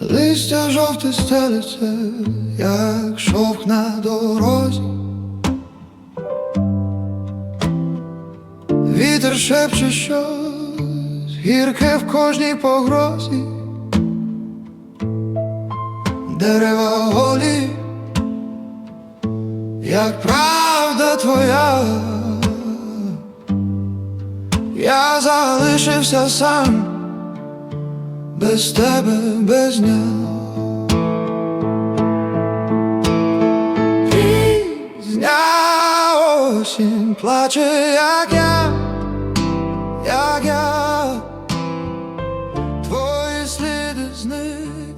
Листя жовте стелиться, як шовк на дорозі, вітер шепче щось, гірке в кожній погрозі, дерева голі як правда твоя, я залишився сам без тебе, без дня. Пізня осінь плаче, як я, як я, твої сліди зник.